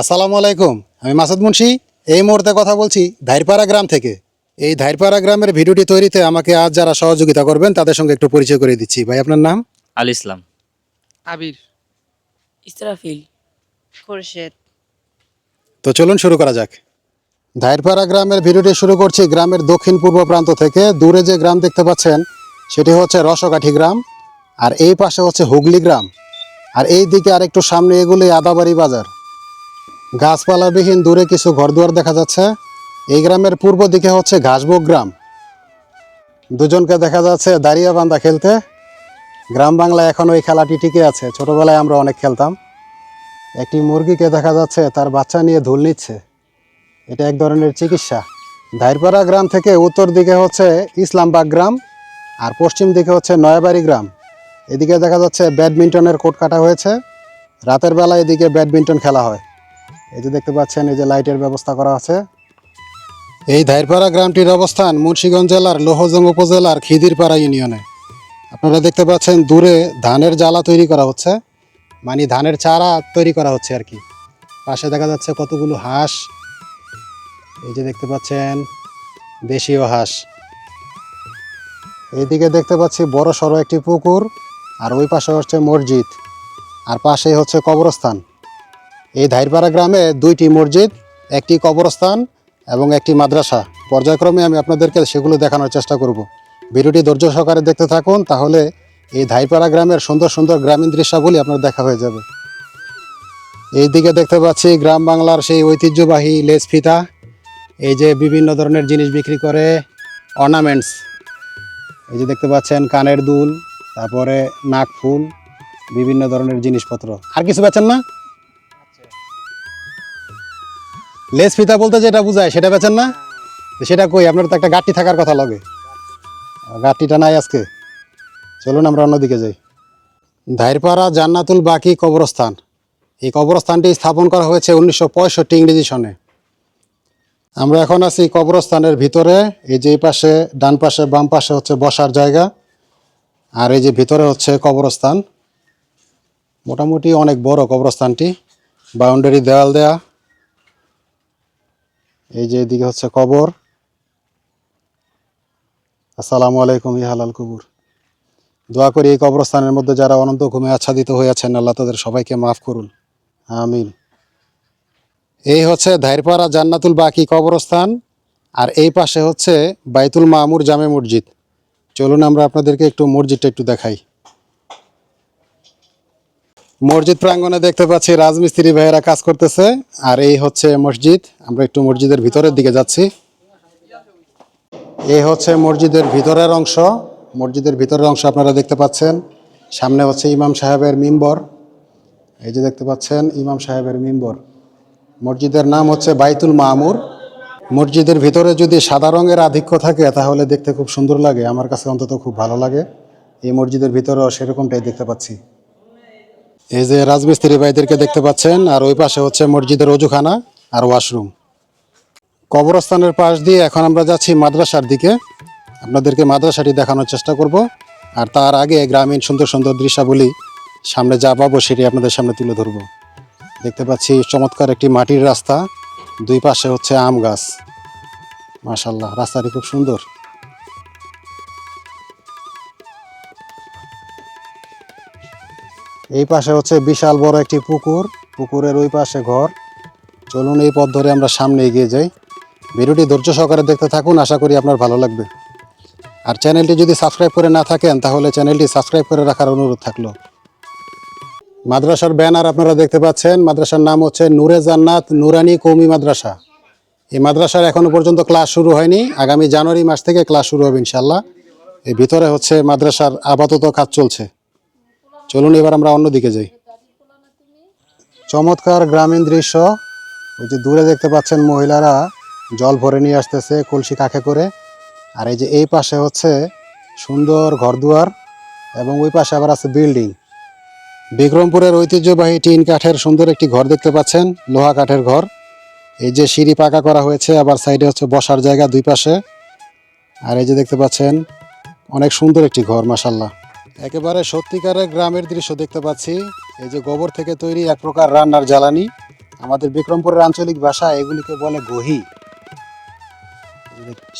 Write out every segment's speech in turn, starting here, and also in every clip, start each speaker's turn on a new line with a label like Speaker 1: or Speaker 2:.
Speaker 1: আসসালামু আলাইকুম, আমি মাসুদ মুন্সি। এই মুহূর্তে কথা বলছি ধাইরপাড়া গ্রাম থেকে। এই ধাইরপাড়া গ্রামের ভিডিওটি তৈরিতে আমাকে আজ যারা সহযোগিতা করবেন, তাদের সঙ্গে একটু পরিচয় করে দিচ্ছি। ভাই, আপনার নাম?
Speaker 2: আল ইসলাম।
Speaker 3: আবির।
Speaker 4: ইসরাফিল।
Speaker 5: খোরশেদ।
Speaker 1: তো চলুন শুরু করা যাক। ধাইরপাড়া গ্রামের ভিডিওটি শুরু করছি গ্রামের দক্ষিণ পূর্ব প্রান্ত থেকে। দূরে যে গ্রাম দেখতে পাচ্ছেন সেটি হচ্ছে রসকাঠি গ্রাম আর এই পাশে হচ্ছে হুগলি গ্রাম। আর এই দিকে আর একটু সামনে এগুলি আদাবাড়ি বাজার। গাছপালাবিহীন দূরে কিছু ঘরদুয়ার দেখা যাচ্ছে। এই গ্রামের পূর্ব দিকে হচ্ছে ঘাসবুক গ্রাম। দুজনকে দেখা যাচ্ছে দাঁড়িয়ে বান্ধা খেলতে। গ্রাম বাংলায় এখন ওই খেলাটি টিকে আছে। ছোটবেলায় আমরা অনেক খেলতাম। একটি মুরগিকে দেখা যাচ্ছে তার বাচ্চা নিয়ে ধুল নিচ্ছে। এটা এক ধরনের চিকিৎসা। ধাইরপাড়া গ্রাম থেকে উত্তর দিকে হচ্ছে ইসলামবাগ গ্রাম আর পশ্চিম দিকে হচ্ছে নয়াবাড়ি গ্রাম। এদিকে দেখা যাচ্ছে ব্যাডমিন্টনের কোর্ট কাটা হয়েছে। রাতের বেলা এদিকে ব্যাডমিন্টন খেলা হয়। এই যে দেখতে পাচ্ছেন, এই যে লাইটের ব্যবস্থা করা আছে। এই ধাইরপাড়া গ্রামটির অবস্থান মুন্সিগঞ্জ জেলার লোহজং উপজেলার খিদিরপাড়া ইউনিয়নে। আপনারা দেখতে পাচ্ছেন দূরে ধানের জ্বালা তৈরি করা হচ্ছে মানে ধানের চারা তৈরি করা হচ্ছে আর কি। পাশে দেখা যাচ্ছে কতগুলো হাঁস, এই যে দেখতে পাচ্ছেন দেশীয় হাঁস। এইদিকে দেখতে পাচ্ছি বড় সড়ো একটি পুকুর, আর ওই পাশে হচ্ছে মসজিদ, আর পাশেই হচ্ছে কবরস্থান। এই ধাইরপাড়া গ্রামে দুইটি মসজিদ, একটি কবরস্থান এবং একটি মাদ্রাসা। পর্যায়ক্রমে আমি আপনাদেরকে সেগুলো দেখানোর চেষ্টা করব। ভিডিওটি ধৈর্য সহকারে দেখতে থাকুন, তাহলে এই ধাইপাড়া গ্রামের সুন্দর সুন্দর গ্রামীণ দৃশ্যাবলী আপনার দেখা হয়ে যাবে। এই দিকে দেখতে পাচ্ছি গ্রাম বাংলার সেই ঐতিহ্যবাহী লেস ফিতা, এই যে বিভিন্ন ধরনের জিনিস বিক্রি করে অর্নামেন্টস। এই যে দেখতে পাচ্ছেন কানের দুল, তারপরে নাক ফুল, বিভিন্ন ধরনের জিনিসপত্র। আর কিছু বেচেন না? লেস ফিতা বলতে যেটা বোঝায়, সেটা বেচেন না? সেটা কই? আপনার তো একটা গাঠি থাকার কথা লগে। গাঠটিটা নাই আজকে। চলুন আমরা অন্যদিকে যাই। ধাইরপাড়া জান্নাতুল বাকি কবরস্থান। এই কবরস্থানটি স্থাপন করা হয়েছে উনিশশো পঁয়ষট্টি ইংরেজি সনে। আমরা এখন আছি কবরস্থানের ভিতরে। এই যে পাশে, ডান পাশে, বাম পাশে হচ্ছে বসার জায়গা। আর এই যে ভিতরে হচ্ছে কবরস্থান। মোটামুটি অনেক বড় কবরস্থানটি। বাউন্ডারি দেওয়াল দেয়া। এই যে এদিকে হচ্ছে কবর। আসসালামু আলাইকুম ইহালাল কুবুর। দোয়া করি এই কবরস্থানের মধ্যে যারা অনন্ত ঘুমে আচ্ছাদিত হয়ে আছেন, আল্লাহ তাদের সবাইকে মাফ করুন। আমিন। এই হচ্ছে ধাইরপাড়া জান্নাতুল বাকি কবরস্থান, আর এই পাশে হচ্ছে বাইতুল মামুর জামে মসজিদ। চলুন আমরা আপনাদেরকে একটু মসজিদটা একটু দেখাই। মসজিদ প্রাঙ্গণে দেখতে পাচ্ছি রাজমিস্ত্রি ভাইয়েরা কাজ করতেছে, আর এই হচ্ছে মসজিদ। আমরা একটু মসজিদের ভিতরের দিকে যাচ্ছি। এই হচ্ছে মসজিদের ভিতরের অংশ। মসজিদের ভিতরের অংশ আপনারা দেখতে পাচ্ছেন। সামনে হচ্ছে ইমাম সাহেবের মিম্বর। এই যে দেখতে পাচ্ছেন, ইমাম সাহেবের মিম্বর। মসজিদের নাম হচ্ছে বাইতুল মামুর। মসজিদের ভিতরে যদি সাদা রঙের আধিক্য থাকে, তাহলে দেখতে খুব সুন্দর লাগে। আমার কাছে অন্তত খুব ভালো লাগে। এই মসজিদের ভিতরেও সেরকমটাই দেখতে পাচ্ছি। এই যে রাজমিস্ত্রি ভাইদেরকে দেখতে পাচ্ছেন, আর ওই পাশে হচ্ছে মসজিদের অজুখানা আর ওয়াশরুম। কবরস্থানের পাশ দিয়ে এখন আমরা যাচ্ছি মাদ্রাসার দিকে। আপনাদেরকে মাদ্রাসাটি দেখানোর চেষ্টা করব। আর তার আগে গ্রামীণ সুন্দর সুন্দর দৃশ্যাবলী সামনে যা পাবো সেটি আপনাদের সামনে তুলে ধরব। দেখতে পাচ্ছি চমৎকার একটি মাটির রাস্তা। দুই পাশে হচ্ছে আম গাছ। মাশাল্লাহ রাস্তাটি খুব সুন্দর। এই পাশে হচ্ছে বিশাল বড় একটি পুকুর। পুকুরের ওই পাশে ঘর। চলুন এই পথ ধরে আমরা সামনে এগিয়ে যাই। ভিডিওটি ধৈর্য সহকারে দেখতে থাকুন, আশা করি আপনার ভালো লাগবে। আর চ্যানেলটি যদি সাবস্ক্রাইব করে না থাকেন, তাহলে চ্যানেলটি সাবস্ক্রাইব করে রাখার অনুরোধ থাকল। মাদ্রাসার ব্যানার আপনারা দেখতে পাচ্ছেন, মাদ্রাসার নাম হচ্ছে নূরে জান্নাত নুরানি কৌমি মাদ্রাসা। এই মাদ্রাসার এখনও পর্যন্ত ক্লাস শুরু হয়নি, আগামী জানুয়ারি মাস থেকে ক্লাস শুরু হবে ইনশাল্লাহ এই ভিতরে হচ্ছে মাদ্রাসার আপাতত কাজ চলছে। চলুন এবার আমরা অন্যদিকে যাই। চমৎকার গ্রামীণ দৃশ্য, ওই যে দূরে দেখতে পাচ্ছেন মহিলারা। জল ভরে নিয়ে আসতেছে কলসি কাখে করে। আর এই যে এই পাশে হচ্ছে সুন্দর ঘরদুয়ার এবং ওই পাশে আবার আছে বিল্ডিং। বিক্রমপুরের ঐতিহ্যবাহী টিন কাঠের সুন্দর একটি ঘর দেখতে পাচ্ছেন, লোহা কাঠের ঘর। এই যে সিঁড়ি পাকা করা হয়েছে, আবার সাইডে হচ্ছে বসার জায়গা দুই পাশে। আর এই যে দেখতে পাচ্ছেন, অনেক সুন্দর একটি ঘর মাসাল্লাহ একেবারে সত্যিকারের গ্রামের দৃশ্য দেখতে পাচ্ছি। এই যে গোবর থেকে তৈরি এক প্রকার রান্নার জ্বালানি। আমাদের বিক্রমপুরের আঞ্চলিক ভাষা এগুলিকে বলে গহি।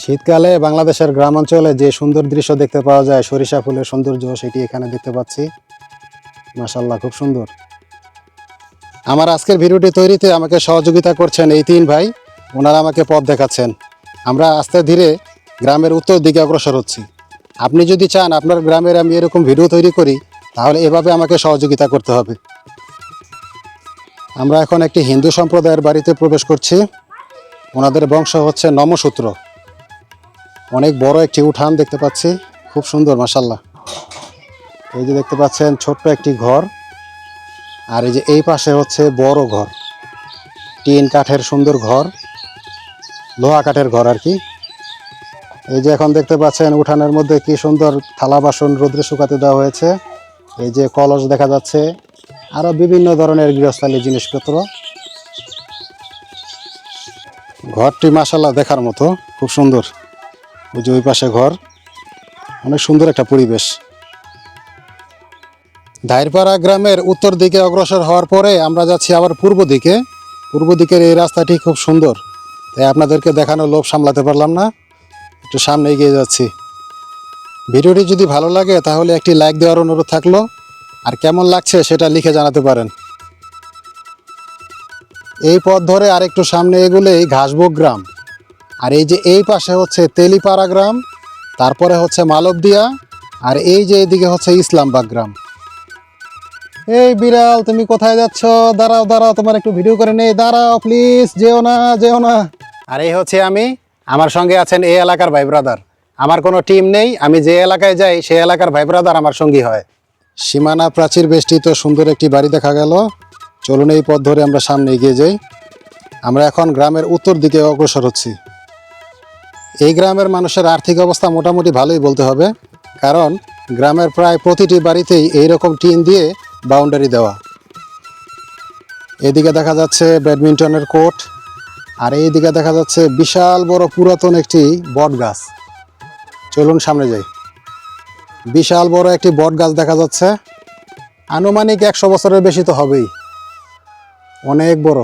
Speaker 1: শীতকালে বাংলাদেশের গ্রাম অঞ্চলে যে সুন্দর দৃশ্য দেখতে পাওয়া যায়, সরিষা ফুলের সৌন্দর্য, সেটি এখানে দেখতে পাচ্ছি। মাসাল্লাহ খুব সুন্দর। আমার আজকের ভিডিওটি তৈরিতে আমাকে সহযোগিতা করছেন এই তিন ভাই। ওনারা আমাকে পথ দেখাচ্ছেন। আমরা আস্তে ধীরে গ্রামের উত্তর দিকে অগ্রসর হচ্ছি। আপনি যদি চান আপনার গ্রামের আমি এরকম ভিডিও তৈরি করি, তাহলে এভাবে আমাকে সহযোগিতা করতে হবে। আমরা এখন একটি হিন্দু সম্প্রদায়ের বাড়িতে প্রবেশ করছি। ওনাদের বংশ হচ্ছে নমসূত্র। অনেক বড় একটি উঠান দেখতে পাচ্ছি। খুব সুন্দর মাসাল্লাহ এই যে দেখতে পাচ্ছেন, ছোট্ট একটি ঘর। আর এই যে এই পাশে হচ্ছে বড় ঘর। টিন কাঠের সুন্দর ঘর। লোহা কাঠের ঘর আর কি। এই যে এখন দেখতে পাচ্ছেন, উঠানের মধ্যে কি সুন্দর থালা বাসন রোদ্রে শুকাতে দেওয়া হয়েছে। এই যে কলস দেখা যাচ্ছে। আরও বিভিন্ন ধরনের গৃহস্থালী জিনিসপত্র। ঘরটি মাসাল্লাহ দেখার মতো। খুব সুন্দর। ওই যে ওই পাশে ঘর। অনেক সুন্দর একটা পরিবেশ। ধাইরপাড়া গ্রামের উত্তর দিকে অগ্রসর হওয়ার পরে আমরা যাচ্ছি আবার পূর্ব দিকে। পূর্ব দিকের এই রাস্তাটি খুব সুন্দর। তাই আপনাদেরকে দেখানোর লোভ সামলাতে পারলাম না। একটু সামনে এগিয়ে যাচ্ছি। ভিডিওটি যদি ভালো লাগে, তাহলে একটি লাইক দেওয়ার অনুরোধ থাকল। আর কেমন লাগছে সেটা লিখে জানাতে পারেন। এই পথ ধরে আরেকটু সামনে এগুলেই ঘাসবুক গ্রাম। আর এই যে এই পাশে হচ্ছে তেলিপাড়া গ্রাম, তারপরে হচ্ছে মালবদিয়া, আর এই যে এইদিকে হচ্ছে ইসলামবাগ গ্রাম। এই বিড়াল, তুমি কোথায় যাচ্ছ? দাঁড়াও দাঁড়াও, তোমার একটু ভিডিও করে নেই। দাঁড়াও প্লিজ যেও না যেও না। আর এই হচ্ছে আমি, আমার সঙ্গে আছেন এই এলাকার ভাই ব্রাদার আমার কোনো টিম নেই, আমি যে এলাকায় যাই, সেই এলাকার ভাই ব্রাদার আমার সঙ্গী হয়। সীমানা প্রাচীর বেষ্টিত সুন্দর একটি বাড়ি দেখা গেল। চলুন এই পথ ধরে আমরা সামনে এগিয়ে যাই। আমরা এখন গ্রামের উত্তর দিকে অগ্রসর হচ্ছি। এই গ্রামের মানুষের আর্থিক অবস্থা মোটামুটি ভালোই বলতে হবে, কারণ গ্রামের প্রায় প্রতিটি বাড়িতেই এইরকম টিন দিয়ে বাউন্ডারি দেওয়া। এদিকে দেখা যাচ্ছে ব্যাডমিন্টনের কোর্ট, আর এইদিকে দেখা যাচ্ছে বিশাল বড় পুরাতন একটি বট গাছ। চলুন সামনে যাই। বিশাল বড় একটি বট গাছ দেখা যাচ্ছে। আনুমানিক একশো বছরের বেশি তো হবেই। অনেক বড়।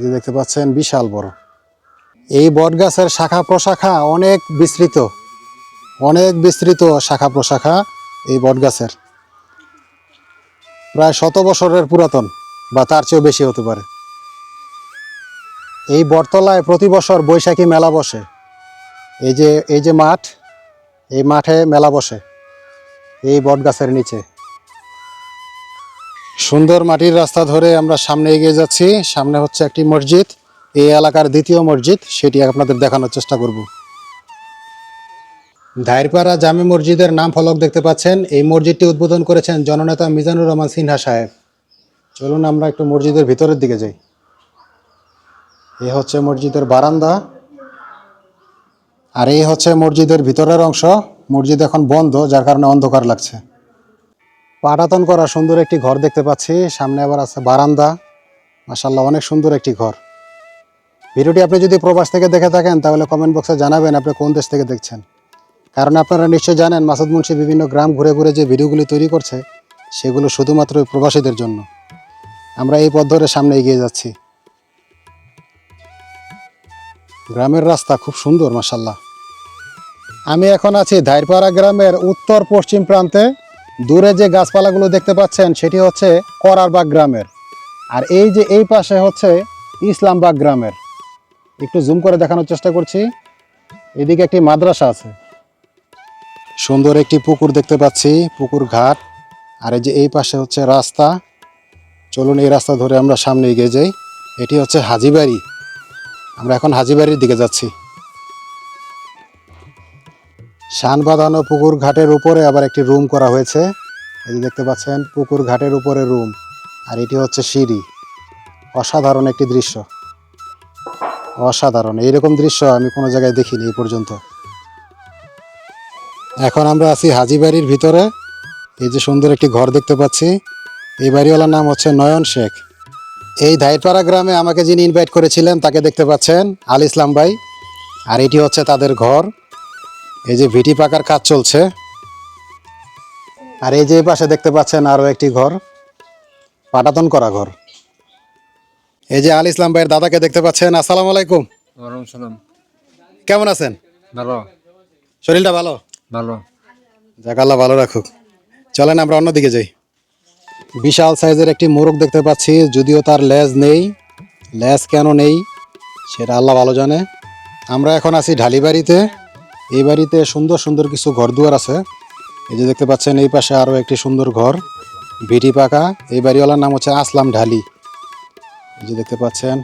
Speaker 1: যে দেখতে পাচ্ছেন, বিশাল বড়। এই বটগাছের শাখা প্রশাখা অনেক বিস্তৃত। অনেক বিস্তৃত শাখা প্রশাখা এই বটগাছের। প্রায় শত বছরের পুরাতন বা তার চেয়েও বেশি হতে পারে। এই বটতলায় প্রতি বছর বৈশাখী মেলা বসে। এই যে এই যে মাঠ, এই মাঠে মেলা বসে এই বটগাছের নিচে। সুন্দর মাটির রাস্তা ধরে আমরা সামনে এগিয়ে যাচ্ছি। সামনে হচ্ছে একটি মসজিদ। এই এলাকার দ্বিতীয় মসজিদ, সেটি আপনাদের দেখানোর চেষ্টা করব। ধাইরপাড়া জামে মসজিদের নাম ফলক দেখতে পাচ্ছেন। এই মসজিদটি উদ্বোধন করেছেন জননেতা মিজানুর রহমান সিনহা সাহেব। চলুন আমরা একটু মসজিদের ভিতরের দিকে যাই। এ হচ্ছে মসজিদের বারান্দা। আর এই হচ্ছে মসজিদের ভিতরের অংশ। মসজিদ এখন বন্ধ, যার কারণে অন্ধকার লাগছে। পাটাতন করা সুন্দর একটি ঘর দেখতে পাচ্ছি। সামনে আবার আছে বারান্দা। মাসাল্লাহ অনেক সুন্দর একটি ঘর। ভিডিওটি আপনি যদি প্রবাস থেকে দেখে থাকেন, তাহলে কমেন্ট বক্সে জানাবেন আপনি কোন দেশ থেকে দেখছেন। কারণ আপনারা নিশ্চয়ই জানেন, মাসুদ মুন্সি বিভিন্ন গ্রাম ঘুরে ঘুরে যে ভিডিওগুলি তৈরি করছে, সেগুলো শুধুমাত্র প্রবাসীদের জন্য। আমরা এই পথ ধরে সামনে এগিয়ে যাচ্ছি। গ্রামের রাস্তা খুব সুন্দর মাসাল্লাহ আমি এখন আছি ধাইরপাড়া গ্রামের উত্তর পশ্চিম প্রান্তে। দূরে যে গাছপালাগুলো দেখতে পাচ্ছেন, সেটি হচ্ছে করারবাগ গ্রামের। আর এই যে এই পাশে হচ্ছে ইসলামবাগ গ্রামের। একটু জুম করে দেখানোর চেষ্টা করছি। এদিকে একটি মাদ্রাসা আছে। সুন্দর একটি পুকুর দেখতে পাচ্ছি, পুকুর ঘাট। আর এই যে এই পাশে হচ্ছে রাস্তা। চলুন এই রাস্তা ধরে আমরা সামনে এগিয়ে যাই। এটি হচ্ছে হাজিবাড়ি। আমরা এখন হাজিবাড়ির দিকে যাচ্ছি। শান বাঁধানো পুকুর ঘাটের উপরে আবার একটি রুম করা হয়েছে। এই যে দেখতে পাচ্ছেন, পুকুর ঘাটের উপরে রুম। আর এটি হচ্ছে সিঁড়ি। অসাধারণ একটি দৃশ্য। অসাধারণ। এইরকম দৃশ্য আমি কোনো জায়গায় দেখিনি এই পর্যন্ত। এখন আমরা আছি হাজিবাড়ির ভিতরে। এই যে সুন্দর একটি ঘর দেখতে পাচ্ছি। এই বাড়িওয়ালার নাম হচ্ছে নয়ন শেখ। এই ধাইপাড়া গ্রামে আমাকে যিনি ইনভাইট করেছিলেন, তাকে দেখতে পাচ্ছেন আল ইসলাম ভাই। আর এটি হচ্ছে তাদের ঘর। এই যে ভিটি পাকার কাজ চলছে। আর এই যে পাশে দেখতে পাচ্ছেন আরও একটি ঘর। পাটাতন করা ঘর। এই যে আল ইসলাম ভাইয়ের দাদাকে দেখতে পাচ্ছেন। আসসালামু আলাইকুম।
Speaker 2: সালাম।
Speaker 1: কেমন আছেন?
Speaker 2: ভালো।
Speaker 1: শরীরটা ভালো?
Speaker 2: ভালো।
Speaker 1: যাক আল্লাহ ভালো রাখুক। চলেন আমরা অন্যদিকে যাই। বিশাল সাইজের একটি মোরগ দেখতে পাচ্ছি যদিও তার লেজ নেই। লেজ কেন নেই সেটা আল্লাহ ভালো জানে। আমরা এখন আছি ঢালি বাড়িতে। এই বাড়িতে সুন্দর সুন্দর কিছু ঘর দুয়ার আছে। এই যে দেখতে পাচ্ছেন এই পাশে আরও একটি সুন্দর ঘর। ভিটি পাকা। এই বাড়িওয়ালার নাম হচ্ছে আসলাম ঢালি। এই যে দেখতে পাচ্ছেন,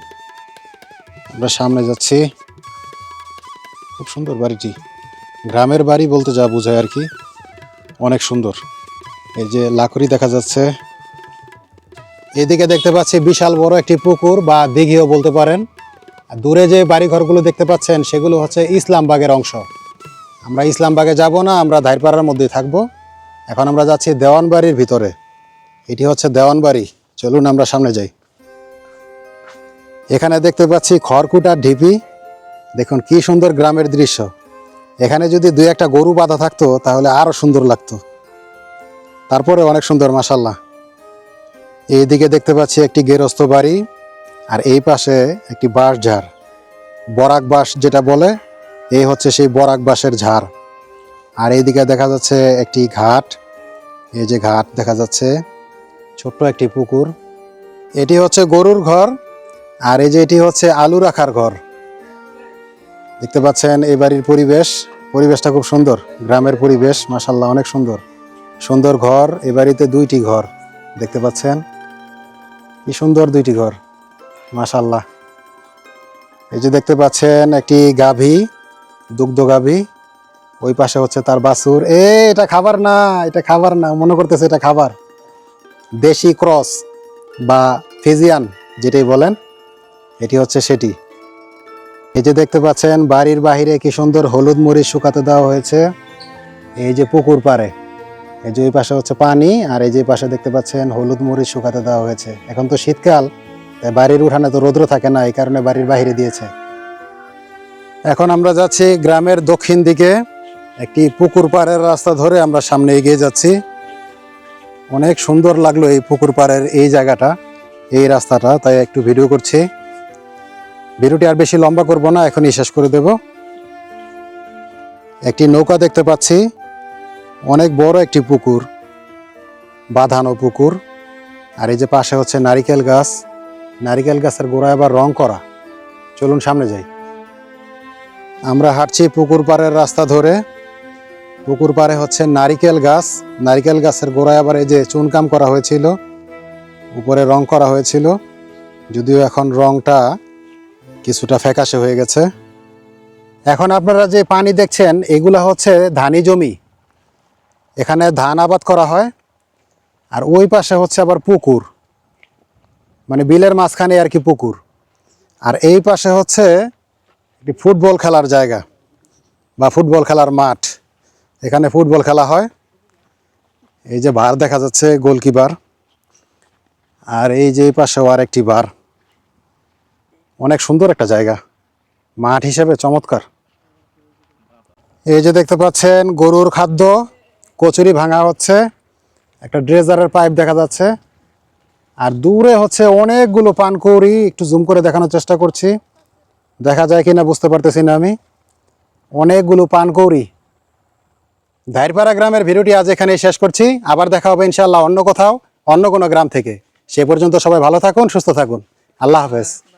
Speaker 1: আমরা সামনে যাচ্ছি। খুব সুন্দর বাড়িটি। গ্রামের বাড়ি বলতে যা বোঝায় আর কি, অনেক সুন্দর। এই যে লাকড়ি দেখা যাচ্ছে। এদিকে দেখতে পাচ্ছি বিশাল বড় একটি পুকুর বা দিঘিও বলতে পারেন। দূরে যে বাড়িঘরগুলো দেখতে পাচ্ছেন, সেগুলো হচ্ছে ইসলামবাগের অংশ। আমরা ইসলামবাগে যাব না, আমরা ধাইরপাড়ার মধ্যেই থাকব। এখন আমরা যাচ্ছি দেওয়ানবাড়ির ভিতরে। এটি হচ্ছে দেওয়ানবাড়ি। চলুন আমরা সামনে যাই। এখানে দেখতে পাচ্ছি খড়কুটার ঢিপি। দেখুন, কি সুন্দর গ্রামের দৃশ্য। এখানে যদি দুই একটা গরু বাঁধা থাকতো, তাহলে আরও সুন্দর লাগতো। তারপরে অনেক সুন্দর মাসাল্লাহ এইদিকে দেখতে পাচ্ছি একটি গেরস্ত বাড়ি, আর এই পাশে একটি বাঁশ ঝাড়। বরাক বাঁশ যেটা বলে, এই হচ্ছে সেই বরাক বাঁশের ঝাড়। আর এইদিকে দেখা যাচ্ছে একটি ঘাট। এই যে ঘাট দেখা যাচ্ছে, ছোট্ট একটি পুকুর। এটি হচ্ছে গরুর ঘর। আর এই যে এটি হচ্ছে আলু রাখার ঘর। দেখতে পাচ্ছেন এই বাড়ির পরিবেশ। পরিবেশটা খুব সুন্দর। গ্রামের পরিবেশ মাসাল্লাহ অনেক সুন্দর। সুন্দর ঘর এ বাড়িতে দুইটি ঘর। দেখতে পাচ্ছেন? কি সুন্দর দুইটি ঘর মাসাল্লাহ এই যে দেখতে পাচ্ছেন একটি গাভী, দুগ্ধ গাভী। ওই পাশে হচ্ছে তার বাছুর। এ, এটা খাবার না, এটা খাবার না, মনে করতেছে এটা খাবার। দেশি ক্রস বা ফিজিয়ান, যেটাই বলেন। এটি হচ্ছে সেটি। এই যে দেখতে পাচ্ছেন, বাড়ির বাহিরে কি সুন্দর হলুদ মরিচ শুকাতে দেওয়া হয়েছে। এই যে পুকুর পাড়ে, এই যে ওই পাশে হচ্ছে পানি, আর এই যে পাশে দেখতে পাচ্ছেন, হলুদ মরিচ শুকাতে দেওয়া হয়েছে। এখন তো শীতকাল, তাই বাড়ির উঠানে তো রৌদ্র থাকে না, এই কারণে বাড়ির বাহিরে দিয়েছে। এখন আমরা যাচ্ছি গ্রামের দক্ষিণ দিকে। একটি পুকুর পাড়ের রাস্তা ধরে আমরা সামনে এগিয়ে যাচ্ছি। অনেক সুন্দর লাগল এই পুকুর পাড়ের এই জায়গাটা, এই রাস্তাটা, তাই একটু ভিডিও করছি। ভিডিওটি আর বেশি লম্বা করব না, এখনই শেষ করে দেব। একটি নৌকা দেখতে পাচ্ছি, অনেক বড় একটি পুকুর, বাঁধানো পুকুর, আর এই যে পাশে হচ্ছে নারিকেল গাছ। নারিকেল গাছের গোড়ায় আবার রং করা। চলুন সামনে যাই। আমরা হাঁটছি পুকুর পাড়ের রাস্তা ধরে। পুকুর পাড়ে হচ্ছে নারিকেল গাছ। নারিকেল গাছের গোড়ায় আবার এই যে চুনকাম করা হয়েছিল। উপরে রং করা হয়েছিল। যদিও এখন রংটা কিছুটা ফ্যাকাশে হয়ে গেছে। এখন আপনারা যে পানি দেখছেন, এগুলা হচ্ছে ধানি জমি। এখানে ধান আবাদ করা হয়, আর ওই পাশে হচ্ছে আবার পুকুর। মানে বিলের মাঝখানে আর কি পুকুর। আর এই পাশে হচ্ছে একটি ফুটবল খেলার জায়গা, বা ফুটবল খেলার মাঠ। এখানে ফুটবল খেলা হয়। এই যে বার দেখা যাচ্ছে গোলকিপার। আর এই যে পাশেও আর একটি বার অনেক সুন্দর একটা জায়গা। মাঠ হিসেবে চমৎকার। এই যে দেখতে পাচ্ছেন, গরুর খাদ্য, কচুরি ভাঙা হচ্ছে। একটা ড্রেজারের পাইপ দেখা যাচ্ছে। আর দূরে হচ্ছে অনেকগুলো পানকৌড়ি, একটু জুম করে দেখানোর চেষ্টা করছি। দেখা যায় কিনা বুঝতে পারতেছি না আমি। অনেকগুলো পানকৌড়ি। ধাইরপাড়া গ্রামের ভিডিওটি আজ এখানেই শেষ করছি। আবার দেখা হবে ইনশাল্লাহ অন্য কোথাও, অন্য কোনো গ্রাম থেকে। সে পর্যন্ত সবাই ভালো থাকুন, সুস্থ থাকুন। আল্লাহ হাফেজ।